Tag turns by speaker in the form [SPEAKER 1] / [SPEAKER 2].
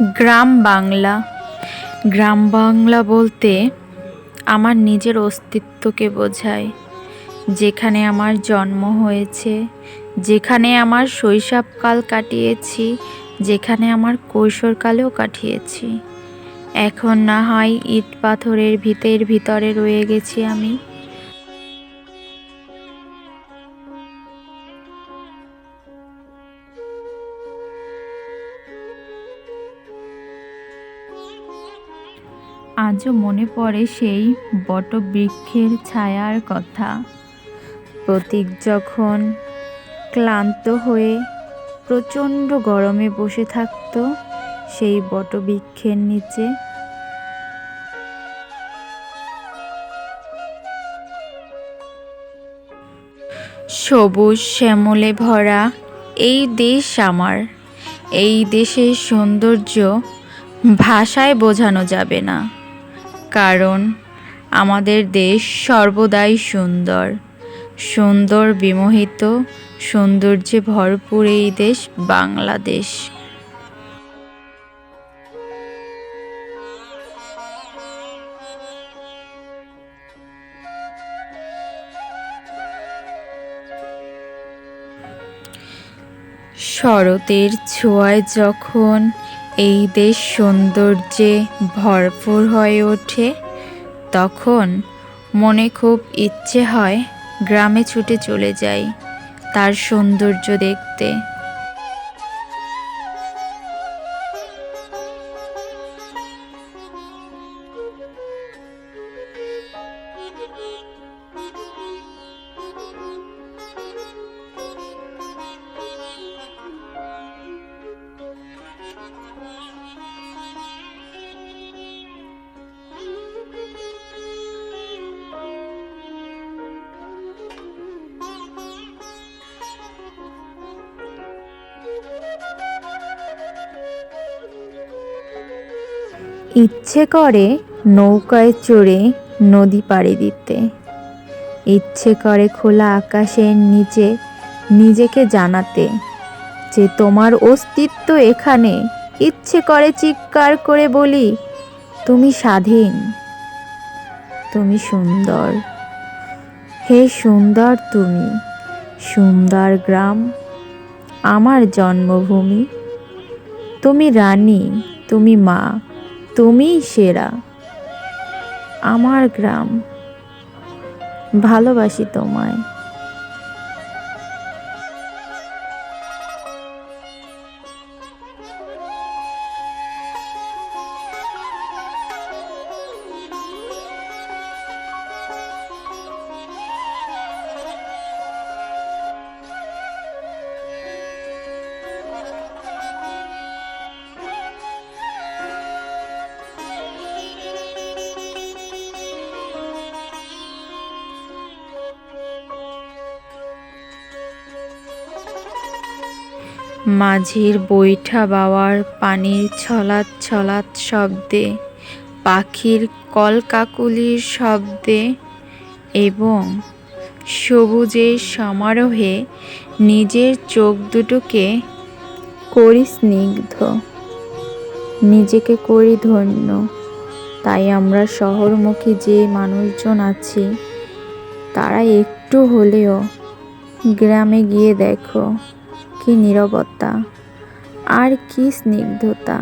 [SPEAKER 1] গ্রাম বাংলা। গ্রাম বাংলা বলতে আমার নিজের অস্তিত্বকে বোঝায়। যেখানে আমার জন্ম হয়েছে, যেখানে আমার শৈশবকাল কাটিয়েছি, যেখানে আমার কৈশোরকালেও কাটিয়েছি। এখন না হয় ইট পাথরের ভিতের ভিতরে রয়ে গেছি আমি। আজও মনে পড়ে সেই বটবৃক্ষের ছায়ার কথা। প্রতীক যখন ক্লান্ত হয়ে প্রচণ্ড গরমে বসে থাকতো, সেই বটবৃক্ষের নিচে। সবুজ শ্যামলে ভরা এই দেশ আমার। এই দেশের সৌন্দর্য ভাষায় বোঝানো যাবে না। কারণ আমাদের দেশ সর্বদাই সুন্দর। সুন্দর বিমোহিত, সৌন্দর্যে ভরপুর এই দেশ বাংলাদেশ। শরতের ছোঁয়ায় যখন এই দেশ সৌন্দর্যে ভরপুর হয়ে ওঠে। তখন মনে খুব ইচ্ছে হয় গ্রামে ছুটে চলে যাই তার সৌন্দর্য দেখতে। ইচ্ছে করে নৌকায় চড়ে নদী পাড়ি দিতে। ইচ্ছে করে খোলা আকাশের নিচে নিজেকে জানাতে যে তোমার অস্তিত্ব এখানে। ইচ্ছে করে চিৎকার করে বলি, তুমি স্বাধীন, তুমি সুন্দর। হে সুন্দর তুমি, সুন্দর গ্রাম, আমার জন্মভূমি। তুমি রানী, তুমি মা, তুমিই সেরা। আমার গ্রাম, ভালোবাসি তোমায়। মাঝির বৈঠা বাওয়ার পানির ছলাৎ ছলাৎ শব্দে, পাখির কলকাকুলির শব্দে এবং সবুজের সমারোহে নিজের চোখ দুটোকে করি স্নিগ্ধ, নিজেকে করি ধন্য। তাই আমরা শহরমুখী যে মানুষজন আছি, তারা একটু হলেও গ্রামে গিয়ে দেখো। কি নিরবতা? আর কি স্নিগ্ধতা?